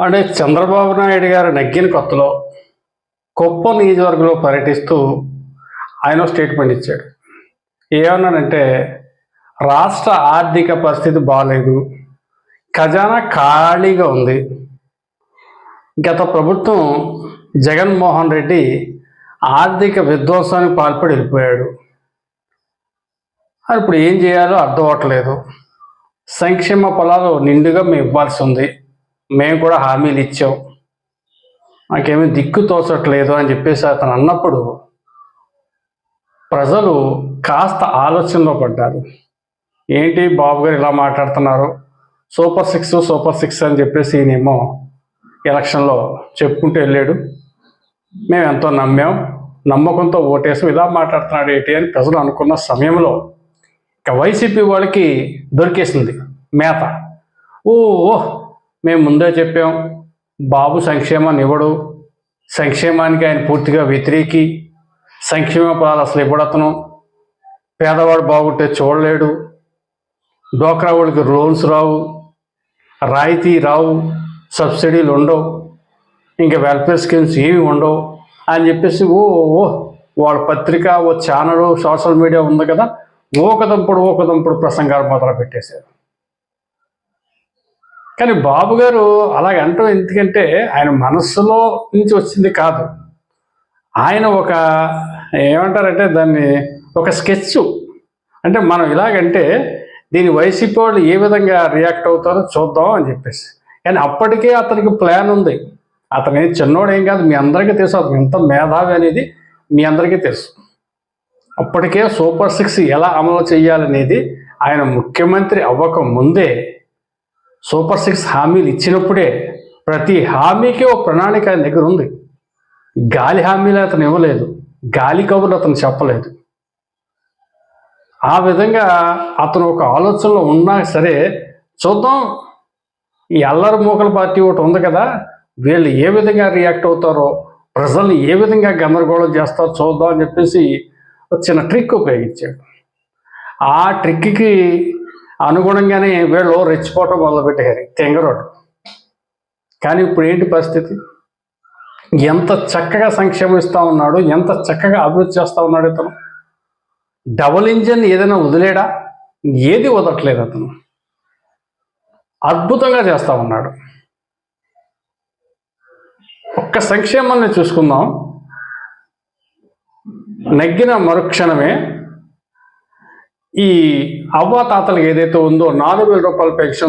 అంటే చంద్రబాబు నాయుడు గారు నగ్గిన కొత్తలో కుప్పం నియోజకవర్గంలో పర్యటిస్తూ ఆయన స్టేట్మెంట్ ఇచ్చాడు. ఏమన్నాడంటే రాష్ట్ర ఆర్థిక పరిస్థితి బాగాలేదు ఖజానా ఖాళీగా ఉంది. గత ప్రభుత్వం జగన్మోహన్ రెడ్డి ఆర్థిక విధ్వంసానికి పాల్పడి వెళ్ళిపోయాడు. అది ఇప్పుడు ఏం చేయాలో అర్థం అవ్వట్లేదు. సంక్షేమ పొలాలు నిండుగా మేము ఇవ్వాల్సి ఉంది. మేము కూడా హామీలు ఇచ్చాం. మాకేమీ దిక్కు తోచట్లేదు అని చెప్పేసి అతను అన్నప్పుడు ప్రజలు కాస్త ఆలోచనలో పడ్డారు. ఏంటి బాబు గారు ఇలా మాట్లాడుతున్నారు? సూపర్ సిక్స్ సూపర్ సిక్స్ అని చెప్పేసి ఈయనేమో ఎలక్షన్లో చెప్పుకుంటూ వెళ్ళాడు. మేము ఎంతో నమ్మాం. నమ్మకంతో ఓటేసి ఇలా మాట్లాడుతున్నాడు ఏంటి అని ప్రజలు అనుకున్న సమయంలో ఇక వైసీపీ వాళ్ళకి దొరికేసింది మేత. ఓ ఓ, మేము ముందే చెప్పాం బాబు సంక్షేమాన్ని ఇవ్వడు. సంక్షేమానికి ఆయన పూర్తిగా వ్యతిరేకి సంక్షేమ పదాలు అసలు ఇవ్వడతను. పేదవాడు బాగుంటే చూడలేడు. డోక్రా వాళ్ళకి లోన్స్ రావు. రాయితీ రావు. సబ్సిడీలు ఉండవు. ఇంకా వెల్ఫేర్ స్కీమ్స్ ఏమి ఉండవు అని చెప్పేసి ఓ ఓ వాళ్ళ పత్రిక ఓ ఛానల్ సోషల్ మీడియా ఉంది కదా. ఓకదంపుడు ఓకదంపుడు ప్రసంగాలు మొదలు పెట్టేశారు కానీ బాబు గారు అలాగ అంటాం ఎందుకంటే ఆయన మనస్సులో నుంచి వచ్చింది కాదు. ఆయన ఒక ఏమంటారంటే దాన్ని ఒక స్కెచ్. అంటే మనం ఇలాగంటే దీని వైసీపీ వాళ్ళు ఏ విధంగా రియాక్ట్ అవుతారో చూద్దాం అని చెప్పేసి. కానీ అప్పటికే అతనికి ప్లాన్ ఉంది. అతను చిన్నోడు ఏం కాదు మీ అందరికీ తెలుసు అతను ఎంత మేధావి అనేది మీ అందరికీ తెలుసు. అప్పటికే సూపర్ సిక్స్ ఎలా అమలు చేయాలనేది ఆయన ముఖ్యమంత్రి అవ్వక ముందే సూపర్ సిక్స్ హామీలు ఇచ్చినప్పుడే ప్రతి హామీకి ఒక ప్రణాళిక ఆయన దగ్గర ఉంది. గాలి హామీలు అతను ఇవ్వలేదు. గాలి కబుర్లు అతను చెప్పలేదు. ఆ విధంగా అతను ఒక ఆలోచనలో ఉన్నా సరే చూద్దాం. ఈ అల్లరి మూకల పార్టీ ఒకటి ఉంది కదా వీళ్ళు ఏ విధంగా రియాక్ట్ అవుతారో ప్రజల్ని ఏ విధంగా గందరగోళం చేస్తారో చూద్దాం అని చెప్పేసి చిన్న ట్రిక్ ఉపయోగించాడు. ఆ ట్రిక్కి అనుగుణంగానే వీళ్ళు రెచ్చిపోవటం మొదలుపెట్టారు తెంగరోడు కానీ ఇప్పుడు ఏంటి పరిస్థితి? ఎంత చక్కగా సంక్షేమం ఇస్తా ఉన్నాడు ఎంత చక్కగా అభివృద్ధి చేస్తూ ఉన్నాడు ఇతను? డబుల్ ఇంజిన్ ఏదైనా వదిలేడా? ఏది వదలట్లేదు అతను. అద్భుతంగా చేస్తా ఉన్నాడు. ఒక్క సంక్షేమాన్ని చూసుకుందాం. నగ్గిన మరుక్షణమే ఈ అవ్వ తాతలకు ఏదైతే ఉందో నాలుగు వేల రూపాయల పెన్షన్